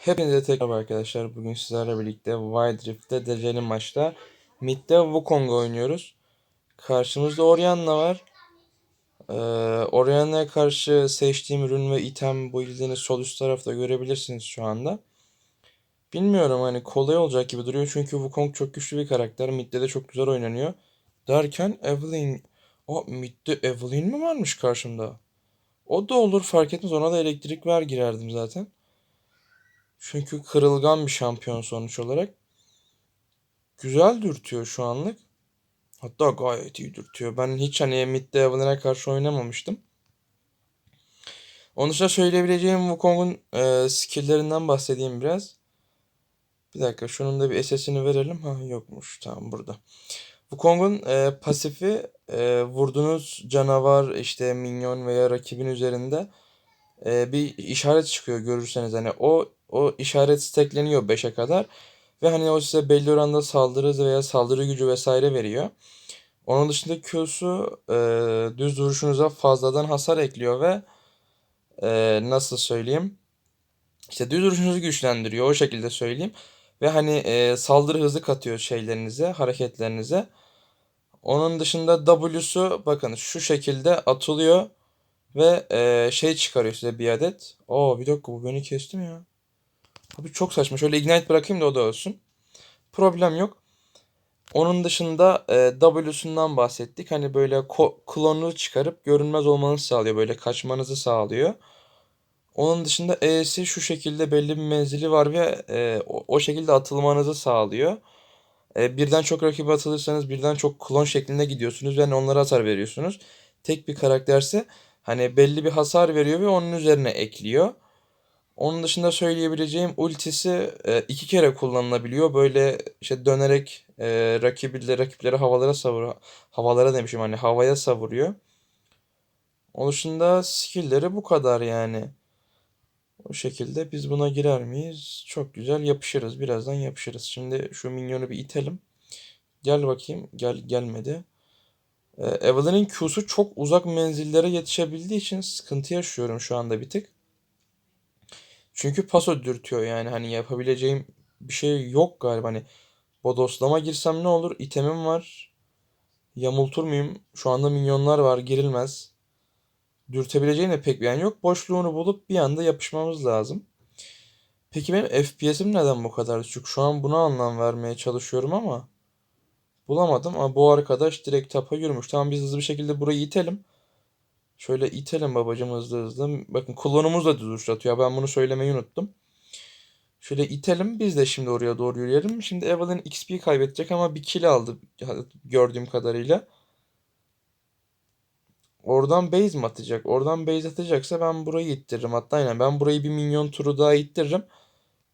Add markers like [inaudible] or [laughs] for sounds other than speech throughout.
Hepinize tekrar arkadaşlar. Bugün sizlerle birlikte Wild Rift'te dereceli maçta midde Wukong oynuyoruz. Karşımızda Orianna var. Ee, Orianna'ya karşı seçtiğim ürün ve item build'ini sol üst tarafta görebilirsiniz şu anda. Bilmiyorum hani kolay olacak gibi duruyor çünkü Wukong çok güçlü bir karakter. Midde de çok güzel oynanıyor. Derken Evelynn... O midde Evelynn mi varmış karşımda? O da olur fark etmez ona da elektrik ver girerdim zaten. Çünkü kırılgan bir şampiyon sonuç olarak. Güzel dürtüyor şu anlık. Hatta gayet iyi dürtüyor. Ben hiç hani midde Evelyn'e karşı oynamamıştım. Onun dışında söyleyebileceğim Wukong'un e, skill'lerinden bahsedeyim biraz. Bir dakika şunun da bir SS'ini verelim. Ha yokmuş. Tamam burada. Wukong'un e, pasifi e, vurduğunuz canavar işte minyon veya rakibin üzerinde e, bir işaret çıkıyor görürseniz hani o o işaret stackleniyor 5'e kadar ve hani o size belli oranda saldırı veya saldırı gücü vesaire veriyor. Onun dışında Q'su e, düz vuruşunuza fazladan hasar ekliyor ve e, nasıl söyleyeyim? İşte düz vuruşunuzu güçlendiriyor o şekilde söyleyeyim. Ve hani e, saldırı hızı katıyor şeylerinize, hareketlerinize. Onun dışında W'su bakın şu şekilde atılıyor ve e, şey çıkarıyor size bir adet. Oo bir dakika bu beni kesti mi ya? Abi çok saçma. Şöyle ignite bırakayım da o da olsun. Problem yok. Onun dışında e, W'sundan bahsettik. Hani böyle klonunu çıkarıp görünmez olmanızı sağlıyor. Böyle kaçmanızı sağlıyor. Onun dışında E'si şu şekilde belli bir menzili var ve e, o, o şekilde atılmanızı sağlıyor. E, birden çok rakip atılırsanız birden çok klon şeklinde gidiyorsunuz ve hani onlara hasar veriyorsunuz. Tek bir karakterse hani belli bir hasar veriyor ve onun üzerine ekliyor. Onun dışında söyleyebileceğim ultisi e, iki kere kullanılabiliyor. Böyle işte dönerek e, rakibiyle rakipleri havalara savur havalara demişim hani havaya savuruyor. Onun dışında skill'leri bu kadar yani. O şekilde biz buna girer miyiz? Çok güzel yapışırız. Birazdan yapışırız. Şimdi şu minyonu bir itelim. Gel bakayım. Gel gelmedi. Ee, Evelyn'in Q'su çok uzak menzillere yetişebildiği için sıkıntı yaşıyorum şu anda bir tık. Çünkü paso dürtüyor yani hani yapabileceğim bir şey yok galiba. Hani bodoslama girsem ne olur? İtemim var. Yamultur muyum? Şu anda minyonlar var girilmez. Dürtebileceğim de pek bir yani yok. Boşluğunu bulup bir anda yapışmamız lazım. Peki benim FPS'im neden bu kadar düşük? Şu an buna anlam vermeye çalışıyorum ama bulamadım. Ama bu arkadaş direkt tapa yürümüş. Tamam biz hızlı bir şekilde burayı itelim Şöyle itelim babacım hızlı hızlı. Bakın klonumuz da düz uçlatıyor. Ben bunu söylemeyi unuttum. Şöyle itelim. Biz de şimdi oraya doğru yürüyelim. Şimdi Evelyn XP kaybedecek ama bir kill aldı gördüğüm kadarıyla. Oradan base mi atacak? Oradan base atacaksa ben burayı ittiririm. Hatta aynen ben burayı bir minyon turu daha ittiririm.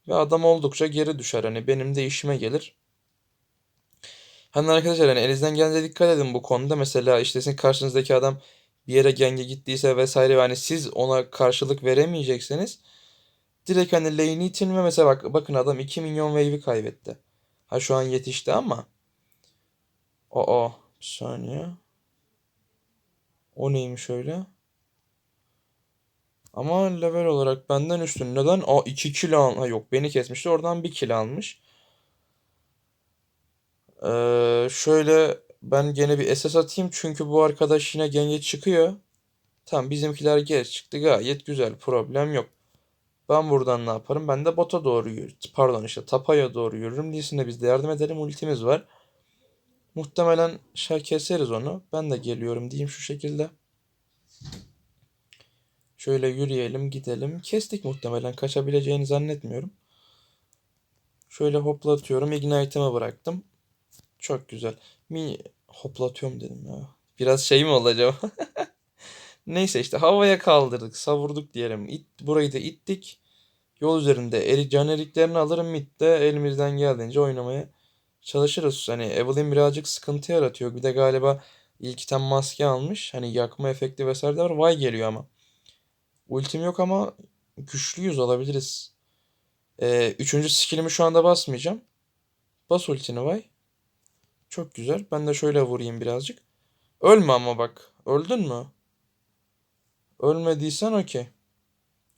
Ve adam oldukça geri düşer. Hani benim de işime gelir. Hani arkadaşlar hani elinizden geldiğince dikkat edin bu konuda. Mesela işte sizin karşınızdaki adam bir yere genge gittiyse vesaire yani siz ona karşılık veremeyecekseniz direkt hani lane'i itin ve mesela bak, bakın adam 2 milyon wave'i kaybetti. Ha şu an yetişti ama o bir saniye. O neymiş öyle? Ama level olarak benden üstün. Neden? Aa 2 kilo al ha, yok beni kesmişti. Oradan 1 kilo almış. Ee, şöyle ben gene bir SS atayım çünkü bu arkadaş yine genge çıkıyor. Tamam bizimkiler geç çıktı gayet güzel problem yok. Ben buradan ne yaparım? Ben de bota doğru yürürüm. Pardon işte tapaya doğru yürürüm. Lee'sine biz de yardım edelim. Ultimiz var. Muhtemelen şey keseriz onu. Ben de geliyorum diyeyim şu şekilde. Şöyle yürüyelim gidelim. Kestik muhtemelen. Kaçabileceğini zannetmiyorum. Şöyle hoplatıyorum. Ignite'ımı bıraktım. Çok güzel. Mi hoplatıyorum dedim ya. Biraz şey mi olacak? [laughs] Neyse işte havaya kaldırdık, savurduk diyelim. İt, burayı da ittik. Yol üzerinde eri, can eriklerini alırım midde elimizden geldiğince oynamaya çalışırız. Hani Evelyn birazcık sıkıntı yaratıyor. Bir de galiba ilk item maske almış. Hani yakma efekti vesaire de var. Vay geliyor ama. Ultim yok ama güçlüyüz olabiliriz. Ee, üçüncü skillimi şu anda basmayacağım. Bas ultini vay. Çok güzel. Ben de şöyle vurayım birazcık. Ölme ama bak. Öldün mü? Ölmediysen okey.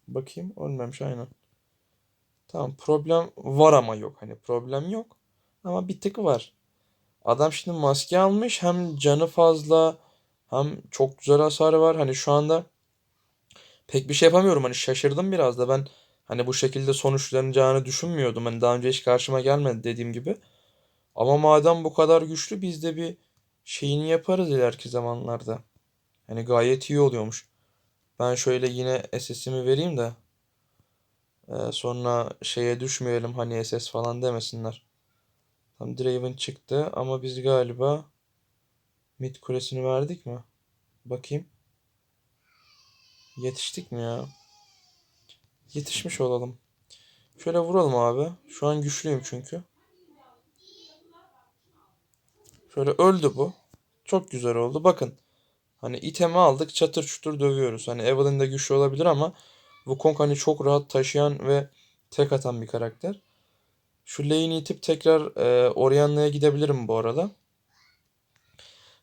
Bakayım. Ölmemiş aynen. Tamam problem var ama yok. Hani problem yok. Ama bir tık var. Adam şimdi maske almış. Hem canı fazla hem çok güzel hasarı var. Hani şu anda pek bir şey yapamıyorum. Hani şaşırdım biraz da ben hani bu şekilde sonuçlanacağını düşünmüyordum. Hani daha önce hiç karşıma gelmedi dediğim gibi. Ama madem bu kadar güçlü biz de bir şeyini yaparız ileriki zamanlarda. Hani gayet iyi oluyormuş. Ben şöyle yine SS'imi vereyim de e, sonra şeye düşmeyelim hani SS falan demesinler. Tam Draven çıktı ama biz galiba mid kulesini verdik mi? Bakayım. Yetiştik mi ya? Yetişmiş olalım. Şöyle vuralım abi. Şu an güçlüyüm çünkü. Şöyle öldü bu. Çok güzel oldu. Bakın. Hani itemi aldık çatır çutur dövüyoruz. Hani Evelyn de güçlü olabilir ama Wukong hani çok rahat taşıyan ve tek atan bir karakter. Şu lane'i itip tekrar e, Orianna'ya gidebilirim bu arada.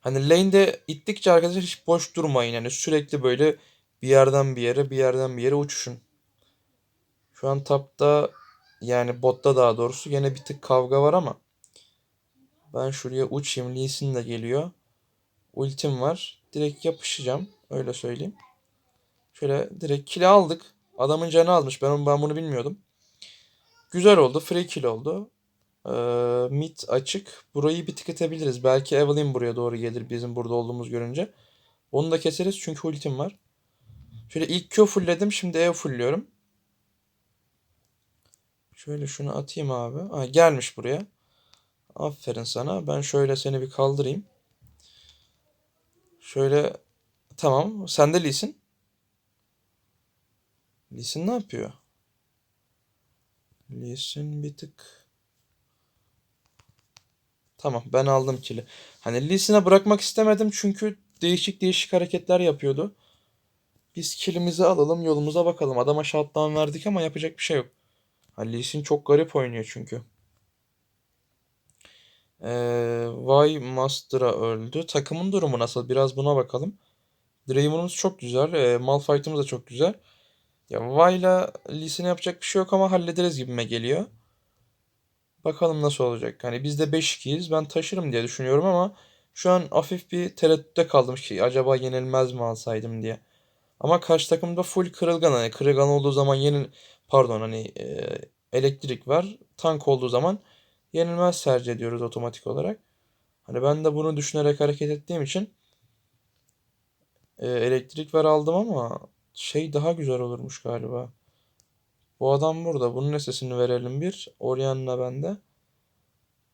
Hani lane'de ittikçe arkadaşlar hiç boş durmayın. Yani sürekli böyle bir yerden bir yere bir yerden bir yere uçuşun. Şu an tapta yani botta daha doğrusu gene bir tık kavga var ama ben şuraya uçayım. Lee Sin de geliyor. Ultim var. Direkt yapışacağım. Öyle söyleyeyim. Şöyle direkt kill aldık. Adamın canı almış. Ben, ben bunu bilmiyordum. Güzel oldu. Free kill oldu. Ee, mid açık. Burayı bir tıkatabiliriz. Belki Evelyn buraya doğru gelir bizim burada olduğumuz görünce. Onu da keseriz çünkü ultim var. Şöyle ilk Q fullledim. Şimdi E fullliyorum. Şöyle şunu atayım abi. Ha, gelmiş buraya. Aferin sana. Ben şöyle seni bir kaldırayım. Şöyle tamam. Sen de Lee'sin. Lee'sin ne yapıyor? Lee'sin bir tık. Tamam ben aldım kili. Hani Lee'sine bırakmak istemedim çünkü değişik değişik hareketler yapıyordu. Biz kilimizi alalım yolumuza bakalım. Adama shutdown verdik ama yapacak bir şey yok. Hani Lee Sin çok garip oynuyor çünkü. Ee, Master'a öldü. Takımın durumu nasıl? Biraz buna bakalım. Draven'ımız çok güzel. E, Malphite'ımız da çok güzel. Ya Vay'la Lee Sin'e yapacak bir şey yok ama hallederiz gibime geliyor. Bakalım nasıl olacak. Hani biz de 5-2'yiz. Ben taşırım diye düşünüyorum ama şu an hafif bir tereddütte kaldım ki acaba yenilmez mi alsaydım diye. Ama karşı takımda full kırılgan. Hani kırılgan olduğu zaman yenil pardon hani e, elektrik var. Tank olduğu zaman yenilmez tercih ediyoruz otomatik olarak. Hani ben de bunu düşünerek hareket ettiğim için e, elektrik ver aldım ama şey daha güzel olurmuş galiba. Bu adam burada. Bunun SS'ini verelim bir. Orianna bende.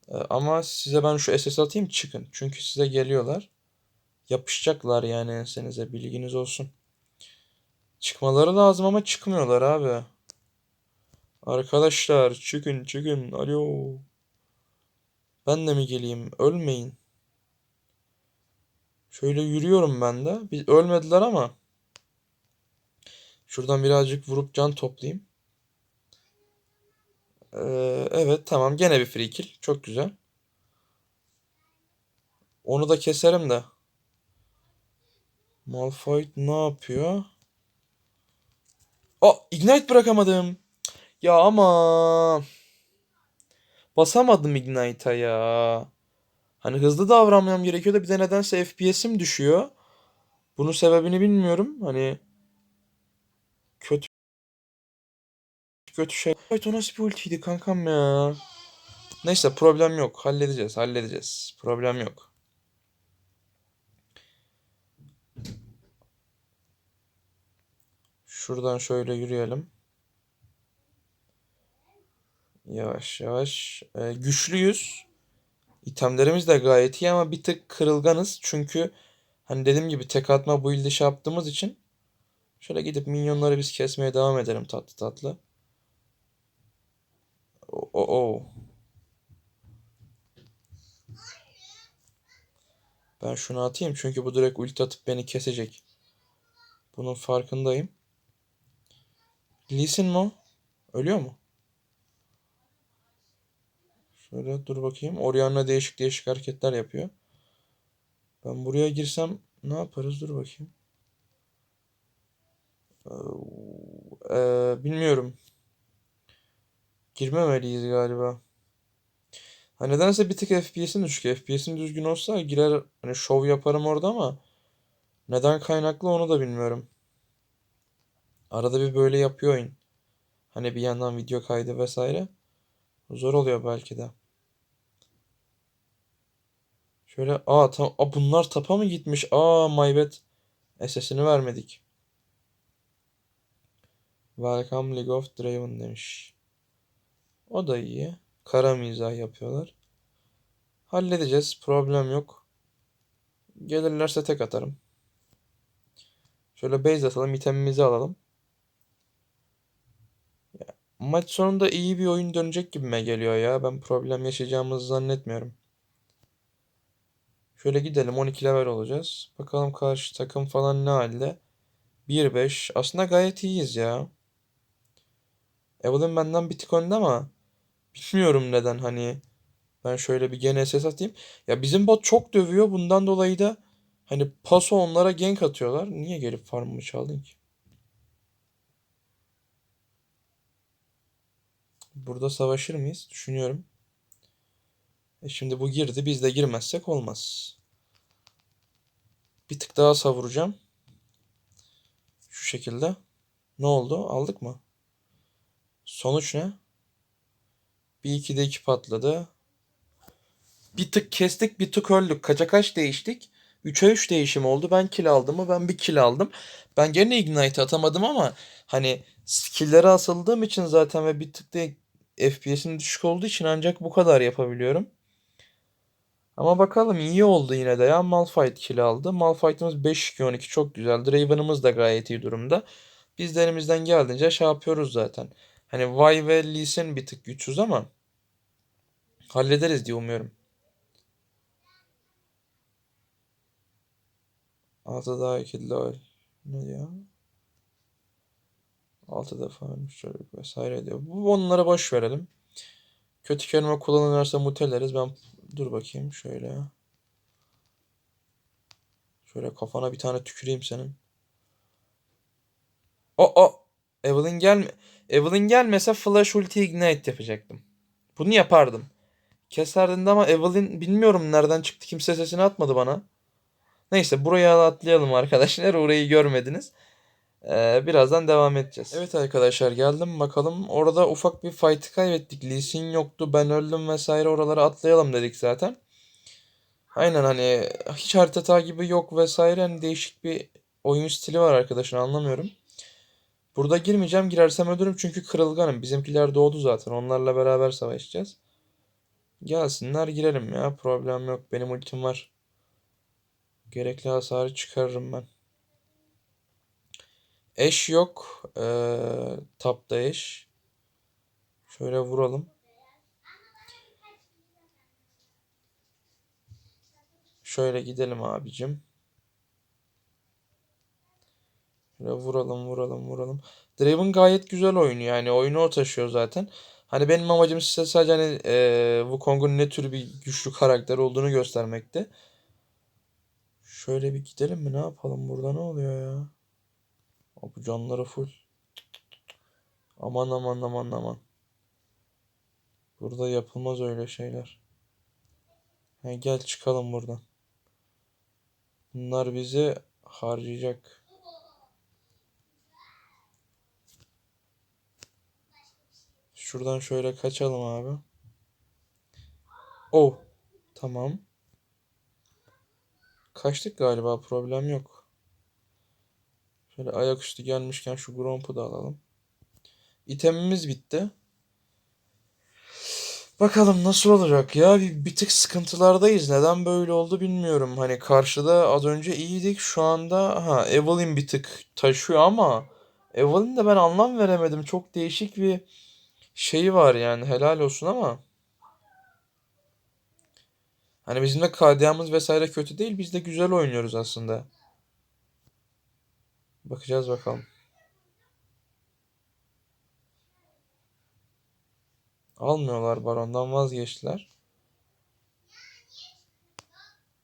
E, ama size ben şu SS atayım çıkın. Çünkü size geliyorlar. Yapışacaklar yani ensenize bilginiz olsun. Çıkmaları lazım ama çıkmıyorlar abi. Arkadaşlar çıkın çıkın. Alo. Ben de mi geleyim? Ölmeyin. Şöyle yürüyorum ben de. Biz ölmediler ama. Şuradan birazcık vurup can toplayayım. Ee, evet tamam gene bir free kill. Çok güzel. Onu da keserim de. Malphite ne yapıyor? Aa ignite bırakamadım. Ya ama basamadım ignite'a ya. Hani hızlı davranmam gerekiyor da bir de nedense FPS'im düşüyor. Bunun sebebini bilmiyorum. Hani kötü kötü şey. Ay o nasıl bir ultiydi kankam ya. Neyse problem yok. Halledeceğiz, halledeceğiz. Problem yok. Şuradan şöyle yürüyelim. Yavaş yavaş. Ee, güçlüyüz. İtemlerimiz de gayet iyi ama bir tık kırılganız. Çünkü hani dediğim gibi tek atma bu ilde şey yaptığımız için şöyle gidip minyonları biz kesmeye devam edelim tatlı tatlı. O, o, o. Ben şunu atayım çünkü bu direkt ulti atıp beni kesecek. Bunun farkındayım. Lee Sin mi? Ölüyor mu? Şöyle dur bakayım. Orianna değişik değişik hareketler yapıyor. Ben buraya girsem ne yaparız? Dur bakayım. Ee, bilmiyorum. Girmemeliyiz galiba. Ha nedense bir tık FPS'im düşük. FPS'im düzgün olsa girer hani şov yaparım orada ama neden kaynaklı onu da bilmiyorum. Arada bir böyle yapıyor oyun. Hani bir yandan video kaydı vesaire. Zor oluyor belki de. Şöyle aa, tam, aa bunlar tapa mı gitmiş? Aa my bad. SS'ini vermedik. Welcome League of Draven demiş. O da iyi. Kara mizah yapıyorlar. Halledeceğiz. Problem yok. Gelirlerse tek atarım. Şöyle base atalım. itemimizi alalım. Maç sonunda iyi bir oyun dönecek gibime geliyor ya. Ben problem yaşayacağımızı zannetmiyorum. Şöyle gidelim 12 level olacağız. Bakalım karşı takım falan ne halde. 1-5. Aslında gayet iyiyiz ya. Evelyn benden bir tık önde ama bilmiyorum neden hani ben şöyle bir gene SS atayım. Ya bizim bot çok dövüyor. Bundan dolayı da hani paso onlara gank atıyorlar. Niye gelip farmımı çaldın ki? Burada savaşır mıyız? Düşünüyorum. E şimdi bu girdi. Biz de girmezsek olmaz. Bir tık daha savuracağım. Şu şekilde. Ne oldu? Aldık mı? Sonuç ne? Bir iki de iki patladı. Bir tık kestik, bir tık öldük. Kaça kaç değiştik? 3'e 3 değişim oldu. Ben kill aldım mı? Ben bir kill aldım. Ben gene ignite atamadım ama hani skill'lere asıldığım için zaten ve bir tık da FPS'im düşük olduğu için ancak bu kadar yapabiliyorum. Ama bakalım iyi oldu yine de ya. Malphite kill aldı. Malphite'ımız 5-2-12 çok güzel. Draven'ımız da gayet iyi durumda. Biz de elimizden geldiğince şey yapıyoruz zaten. Hani Vi ve Lee Sin bir tık güçsüz ama hallederiz diye umuyorum. Altı daha iki lol. Ne diyor? Altı defa ölmüş çocuk vesaire diyor. Bu onlara boş verelim. Kötü kelime kullanılırsa muteleriz. Ben dur bakayım şöyle. Şöyle kafana bir tane tüküreyim senin. O o Evelyn gelme. Evelyn gelmese flash ulti ignite yapacaktım. Bunu yapardım. Keserdim de ama Evelyn bilmiyorum nereden çıktı. Kimse sesini atmadı bana. Neyse buraya atlayalım arkadaşlar. [laughs] Orayı görmediniz. Ee, birazdan devam edeceğiz. Evet arkadaşlar geldim bakalım. Orada ufak bir fight'ı kaybettik. Lee Sin yoktu. Ben öldüm vesaire. Oralara atlayalım dedik zaten. Aynen hani hiç harita takibi yok vesaire. Hani değişik bir oyun stili var arkadaşlar anlamıyorum. Burada girmeyeceğim. Girersem ölürüm çünkü kırılganım. Bizimkiler doğdu zaten. Onlarla beraber savaşacağız. Gelsinler girelim ya. Problem yok. Benim ultim var. Gerekli hasarı çıkarırım ben. Eş yok. Ee, tapta eş. Şöyle vuralım. Şöyle gidelim abicim. Şöyle vuralım vuralım vuralım. Draven gayet güzel oynuyor yani oyunu o taşıyor zaten. Hani benim amacım size sadece hani e, Wukong'un ne tür bir güçlü karakter olduğunu göstermekti. Şöyle bir gidelim mi ne yapalım burada ne oluyor ya? Bu canları full. Aman aman aman aman. Burada yapılmaz öyle şeyler. Ha, gel çıkalım buradan. Bunlar bizi harcayacak. Şuradan şöyle kaçalım abi. Oh. Tamam. Kaçtık galiba problem yok. Şöyle ayaküstü gelmişken şu Gromp'u da alalım. İtemimiz bitti. Bakalım nasıl olacak ya. Bir, bir tık sıkıntılardayız. Neden böyle oldu bilmiyorum. Hani karşıda az önce iyiydik. Şu anda ha Evelyn bir tık taşıyor ama Evelyn de ben anlam veremedim. Çok değişik bir şeyi var yani. Helal olsun ama. Hani bizim de KDA'mız vesaire kötü değil. Biz de güzel oynuyoruz aslında. Bakacağız bakalım. Almıyorlar barondan vazgeçtiler.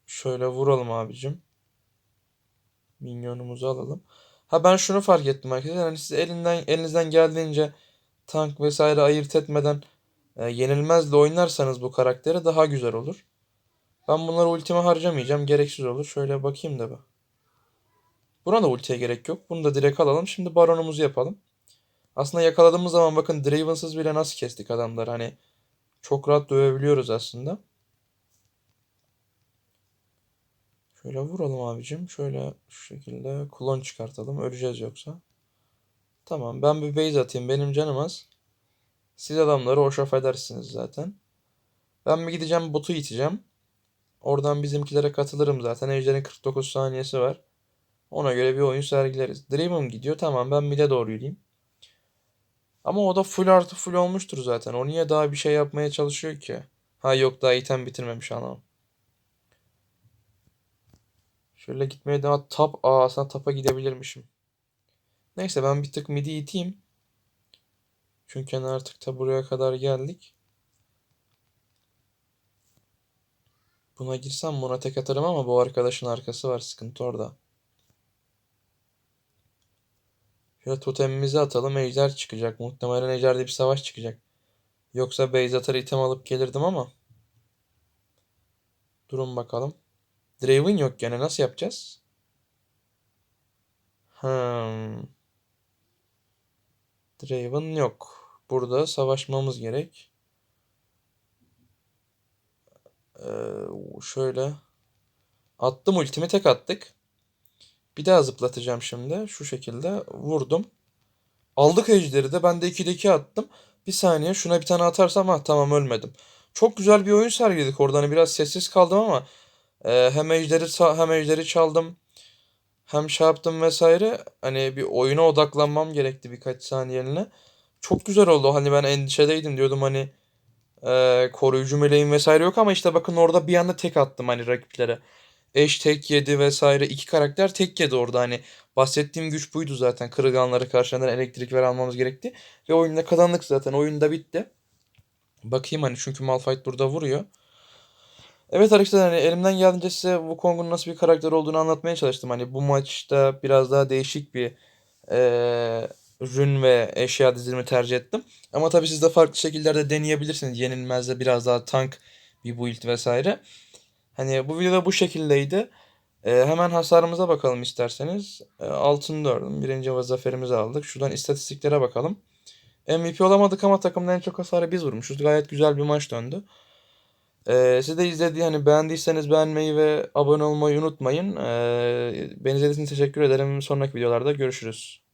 Şöyle vuralım abicim. Minyonumuzu alalım. Ha ben şunu fark ettim arkadaşlar. Hani siz elinden elinizden geldiğince tank vesaire ayırt etmeden e, yenilmezle oynarsanız bu karakteri daha güzel olur. Ben bunları ultime harcamayacağım. Gereksiz olur. Şöyle bakayım da bir. Buna da ultiye gerek yok. Bunu da direkt alalım. Şimdi baronumuzu yapalım. Aslında yakaladığımız zaman bakın Draven'sız bile nasıl kestik adamları. Hani çok rahat dövebiliyoruz aslında. Şöyle vuralım abicim. Şöyle şu şekilde klon çıkartalım. Öleceğiz yoksa. Tamam ben bir base atayım. Benim canım az. Siz adamları hoşaf edersiniz zaten. Ben bir gideceğim botu iteceğim. Oradan bizimkilere katılırım zaten. Ejder'in 49 saniyesi var. Ona göre bir oyun sergileriz. Dream'im gidiyor. Tamam ben mid'e doğru yürüyeyim. Ama o da full artı full olmuştur zaten. O niye daha bir şey yapmaya çalışıyor ki? Ha yok daha item bitirmemiş anam. Şöyle gitmeye devam. Tap. Aa aslında tapa gidebilirmişim. Neyse ben bir tık midi iteyim. Çünkü artık da buraya kadar geldik. Buna girsem buna tek atarım ama bu arkadaşın arkası var. Sıkıntı orada. Şöyle totemimizi atalım. Ejder çıkacak. Muhtemelen Ejder'de bir savaş çıkacak. Yoksa base atar item alıp gelirdim ama. Durun bakalım. Draven yok gene. Nasıl yapacağız? Hmm. Draven yok. Burada savaşmamız gerek. Ee, şöyle. Attım ultimi tek attık. Bir daha zıplatacağım şimdi. Şu şekilde vurdum. Aldık ejderi de. Ben de 2'de 2 attım. Bir saniye şuna bir tane atarsam ha tamam ölmedim. Çok güzel bir oyun sergiledik orada. Hani biraz sessiz kaldım ama e, hem ejderi hem ejderi çaldım. Hem şey yaptım vesaire. Hani bir oyuna odaklanmam gerekti birkaç saniyeliğine. Çok güzel oldu. Hani ben endişedeydim diyordum hani e, koruyucu meleğim vesaire yok ama işte bakın orada bir anda tek attım hani rakiplere. Eş tek yedi vesaire. iki karakter tek yedi orada hani. Bahsettiğim güç buydu zaten. Kırılganları karşılayan elektrik ver almamız gerekti. Ve oyunda kazandık zaten. Oyun da bitti. Bakayım hani çünkü Malphite burada vuruyor. Evet arkadaşlar hani elimden geldiğince size Wukong'un nasıl bir karakter olduğunu anlatmaya çalıştım. Hani bu maçta biraz daha değişik bir eee rün ve eşya dizilimi tercih ettim. Ama tabii siz de farklı şekillerde deneyebilirsiniz. Yenilmez'de biraz daha tank bir build vesaire. Hani bu videoda bu şekildeydi. Ee, hemen hasarımıza bakalım isterseniz. Ee, altın dördüm. Birinci zaferimizi aldık. Şuradan istatistiklere bakalım. MVP olamadık ama takımda en çok hasarı biz vurmuşuz. Gayet güzel bir maç döndü. Ee, siz de izlediği hani beğendiyseniz beğenmeyi ve abone olmayı unutmayın. Ee, beni izlediğiniz için teşekkür ederim. Sonraki videolarda görüşürüz.